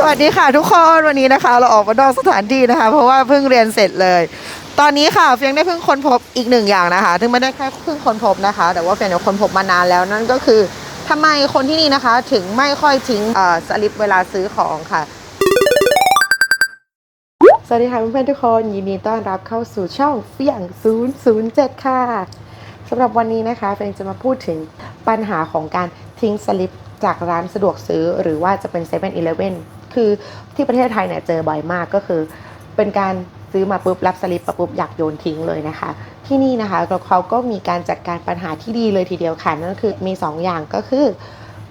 สวัสดีค่ะทุกคนวันนี้นะคะ เราออกมานอกสถานที่นะคะ เพราะว่าเพิ่งเรียนเสร็จเลย ตอนนี้ค่ะเฟียงได้เพิ่งค้นพบอีกหนึ่งอย่างนะคะถึงไม่ได้แค่เพิ่งค้นพบนะคะ แต่ว่าเฟียงเนี่ยค้นพบมานานแล้วนั่นก็คือทำไมคนที่นี่นะคะ ถึงไม่ค่อยทิ้งสลิปเวลาซื้อของค่ะ สวัสดีค่ะเพื่อนๆทุกคนยินดีต้อนรับเข้าสู่ช่องเฟียง 007 ค่ะสำหรับวันนี้นะคะเฟียงจะมาพูดถึงปัญหาของการทิ้งสลิปจากร้านสะดวกซื้อหรือว่าจะเป็น7 e เ e ่ e อ คือที่ประเทศไทยเนี่ยเจอบ่อยมากก็คือ เป็นการซื้อมาปุ๊บรับสลิปมาปุ๊บอยากโยนทิ้งเลยนะคะ ที่นี่นะคะเขาก็มีการจัดการปัญหาที่ดีเลยทีเดียวค่ะนั่นก็คือมี 2 อย่างก็คือ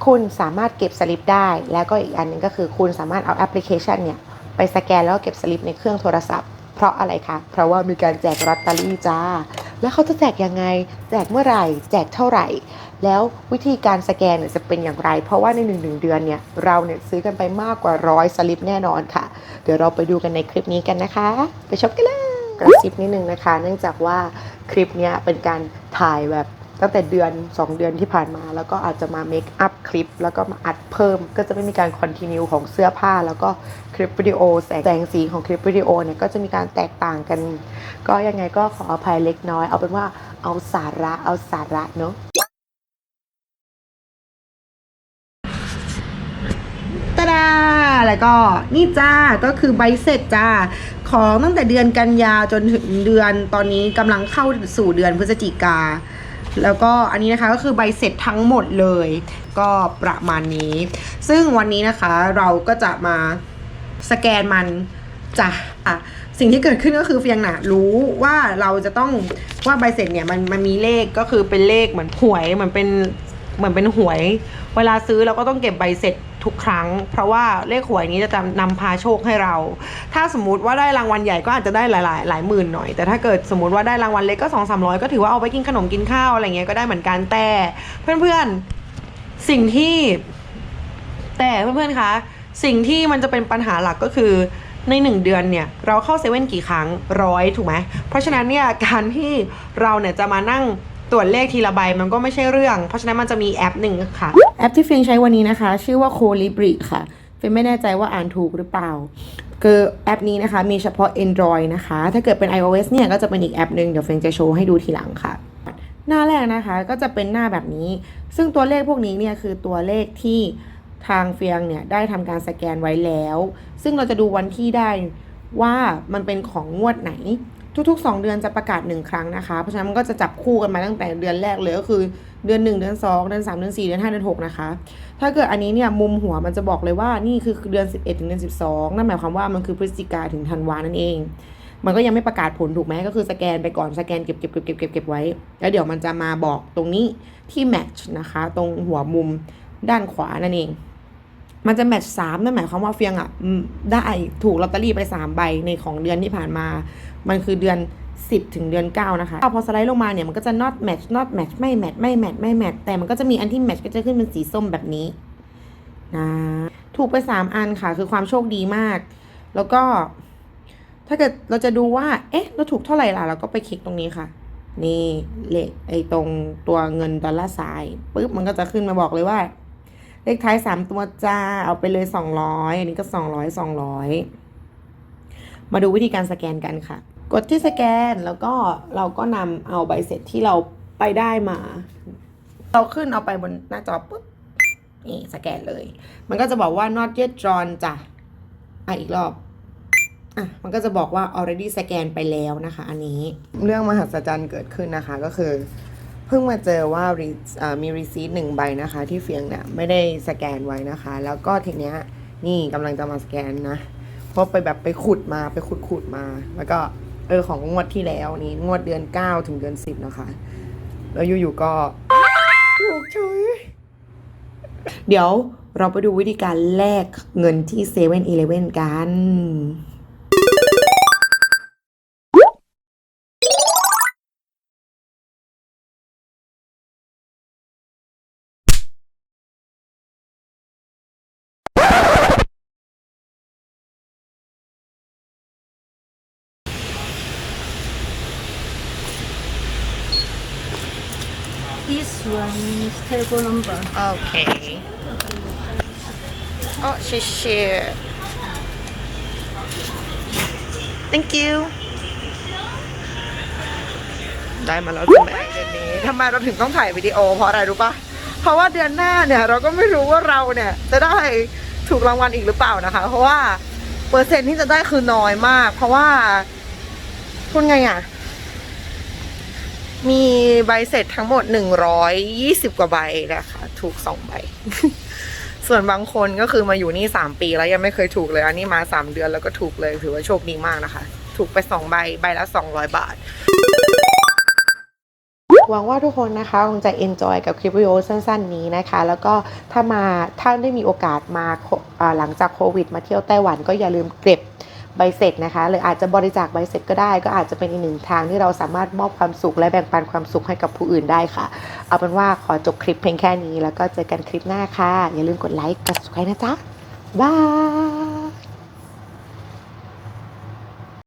คุณสามารถเก็บสลิปได้ แล้วก็อีกอันหนึงก็คือคุณสามารถเอาแอปพลิเคชันเนี่ยไปสแกนแล้วก็เก็บสลิปในเครื่องโทรศัพท์เพราะอะไรคะเพราะว่ามีการแจกลอตเตอรี่จ้า แล้วเขาจะแจกยังไง แจกเมื่อไหร่ แจกเท่าไหร่ แล้ววิธีการสแกนเนี่ยจะเป็นอย่างไร เพราะว่าในหนึ่งหนึ่งเดือนเนี่ยเราเนี่ยซื้อกันไปมากกว่าร้อยสลิปแน่นอนค่ะ เดี๋ยวเราไปดูกันในคลิปนี้กันนะคะ ไปชมกันเลยกระซิบนิดนึงนะคะ เนื่องจากว่าคลิปเนี้ยเป็นการถ่ายแบบ ตั้งแต่เดือน 2 เดือนที่ผ่านมา แล้วก็อาจจะมาเมคอัพคลิป แล้วก็มาอัดเพิ่ม ก็จะไม่มีการคอนติเนียของเสื้อผ้า แล้วก็คลิปวิดีโอแสงแสงสีของคลิปวิดีโอเนี่ยก็จะมีการแตกต่างกัน ก็ยังไงก็ขออภัยเล็กน้อย เอาเป็นว่าเอาสาระเอาสาระเนาะตาดาแล้วก็นี่จ้าก็คือใบเสร็จจ้าของตั้งแต่เดือนกันยาจนถึงเดือนตอนนี้กำลังเข้าสู่เดือนพฤศจิกา แล้วก็อันนี้นะคะก็คือใบเสร็จทั้งหมดเลย ก็ประมาณนี้ ซึ่งวันนี้นะคะเราก็จะมาสแกนมันจ้ะอะสิ่งที่เกิดขึ้นก็คือเฟียงน่ะรู้ว่าเราจะต้องว่าใบเสร็จเนี่ยมันมันมีเลขก็คือเป็นเลขเหมือนหวยเหมือนเป็น เหมือนเป็นหวย เวลาซื้อเราก็ต้องเก็บใบเสร็จทุกครั้ง เพราะว่าเลขหวยนี้จะนำพาโชคให้เรา ถ้าสมมติว่าได้รางวัลใหญ่ก็อาจจะได้หลายหลายหลายหมื่นหน่อย แต่ถ้าเกิดสมมติว่าได้รางวัลเล็กก็สองสามร้อยก็ถือว่าเอาไปกินขนมกินข้าวอะไรเงี้ยก็ได้เหมือนกันแต่เพื่อนๆสิ่งที่ แต่เพื่อนๆคะสิ่งที่มันจะเป็นปัญหาหลักก็คือในหนึ่งเดือนเนี่ยเราเข้าเซเว่นกี่ครั้งร้อยถูกไหมเพราะฉะนั้นเนี่ยการที่เราเนี่ยจะมานั่ง ตรวจเลขทีละใบมันก็ไม่ใช่เรื่อง เพราะฉะนั้นมันจะมีแอปหนึ่งค่ะ แอปที่เฟียงใช้วันนี้นะคะ ชื่อว่า Colibri ค่ะ เฟียงไม่แน่ใจว่าอ่านถูกหรือเปล่าคือแอปนี้นะคะ มีเฉพาะ Android นะคะ ถ้าเกิดเป็น iOS เนี่ยก็จะเป็นอีกแอปหนึ่งเดี๋ยวเฟียงจะโชว์ให้ดูทีหลังค่ะ หน้าแรกนะคะก็จะเป็นหน้าแบบนี้ ซึ่งตัวเลขพวกนี้เนี่ยคือตัวเลขที่ทางเฟียงเนี่ยได้ทำการสแกนไว้แล้ว ซึ่งเราจะดูวันที่ได้ว่ามันเป็นของงวดไหน ทุกๆ 2 เดือนจะประกาศ 1 ครั้งนะคะ เพราะฉะนั้นมันก็จะจับคู่กันมาตั้งแต่เดือนแรกเลยก็คือเดือน 1 เดือน 2 เดือน 3 เดือน 4 เดือน 5 เดือน 6 นะคะ ถ้าเกิดอันนี้เนี่ยมุมหัวมันจะบอกเลยว่านี่คือเดือน 11 ถึงเดือน 12 นั่นหมายความว่ามันคือพฤศจิกาถึงธันวานั่นเอง มันก็ยังไม่ประกาศผลถูกไหมก็คือสแกนไปก่อนสแกนเก็บเก็บเก็บเก็บเก็บเก็บไว้ แล้วเดี๋ยวมันจะมาบอกตรงนี้ที่แมทช์นะคะ ตรงหัวมุมด้านขวานั่นเอง มันจะแมทช์สามนั่นหมายความว่าเฟียงอะได้ถูกลอตเตอรี่ไป 3 ใบในของเดือนที่ผ่านมา มันคือเดือน 10 ถึงเดือน 9 นะคะพอสไลด์ลงมาเนี่ยมันก็จะ not match not match ไม่ match ไม่ match ไม่ match แต่มันก็จะมีอันที่ match ก็จะขึ้นเป็นสีส้มแบบนี้นะถูกไป 3 อันค่ะ คือความโชคดีมาก แล้วก็ ถ้าเกิดเราจะดูว่า เอ๊ะ เราถูกเท่าไหร่ล่ะ เราก็ไปคลิกตรงนี้ค่ะ นี่เลขไอ้ตรงตัวเงินดอลลาร์ทรายปุ๊บมันก็จะขึ้นมาบอกเลยว่า เลขท้ายสามตัวจ้า เอาไปเลยสองร้อยอันนี้ก็สองร้อยสองร้อยมาดูวิธีการสแกนกันค่ะ กดที่สแกนแล้วก็เราก็นำเอาใบเสร็จที่เราไปได้มา เราขึ้นเอาไปบนหน้าจอปุ๊บนี่สแกนเลย มันก็จะบอกว่า not yet drawn จ้ะอะอีกรอบอะมันก็จะบอกว่า already สแกนไปแล้วนะคะ อันนี้เรื่องมหัศจรรย์เกิดขึ้นนะคะก็คือ เพิ่งมาเจอว่ามีรีซีทหนึ่งใบนะคะ ที่เฟียงเนี่ยไม่ได้สแกนไว้นะคะ แล้วก็ทีเนี้ยนี่กำลังจะมาสแกนนะเพราะไปแบบไปขุดมาไปขุดขุดมา แล้วก็เออของงวดที่แล้วนี้งวดเดือน 9 ถึงเดือน 10 นะคะ แล้วอยู่ๆก็ถูกเฉยเดี๋ยวเราไปดูวิธีการแลกเงินที่เซเว่นอีเลเว่นกัน one is table number. Okay. Oh, she's here. Thank you. ได้มาแล้วทำไมเดือนนี้ทำไมเราถึงต้องถ่ายวิดีโอ เพราะอะไรรู้ปะเพราะว่าเดือนหน้าเนี่ย เราก็ไม่รู้ว่าเราเนี่ย จะได้ถูกรางวัลอีกหรือเปล่านะคะ เพราะว่าเปอร์เซ็นต์ที่จะได้คือน้อยมาก เพราะว่าคุณไงอะ่ะ มีใบเสร็จทั้งหมด 120 กว่าใบนะคะถูก 2 ใบ ส่วนบางคนก็คือมาอยู่นี่ 3 ปีแล้วยังไม่เคยถูกเลย อันนี้มา 3 เดือนแล้วก็ถูกเลยถือว่าโชคดีมากนะคะ ถูกไป 2 ใบ ใบละ 200 บาทหวังว่าทุกคนนะคะคงจะ enjoy กับคลิปวิดีโอสั้น ๆ นี้นะคะ แล้วก็ถ้ามาถ้าได้มีโอกาสมาโคอ่าหลังจากโควิด มาเที่ยวไต้หวันก็อย่าลืมเก็บ ใบเสร็จนะคะ หรืออาจจะบริจาคใบเสร็จก็ได้ ก็อาจจะเป็นอีกหนึ่งทางที่เราสามารถมอบความสุขและแบ่งปันความสุขให้กับผู้อื่นได้ค่ะ เอาเป็นว่าขอจบคลิปเพียงแค่นี้ แล้วก็เจอกันคลิปหน้าค่ะ อย่าลืมกดไลค์กด subscribe นะจ๊ะบาย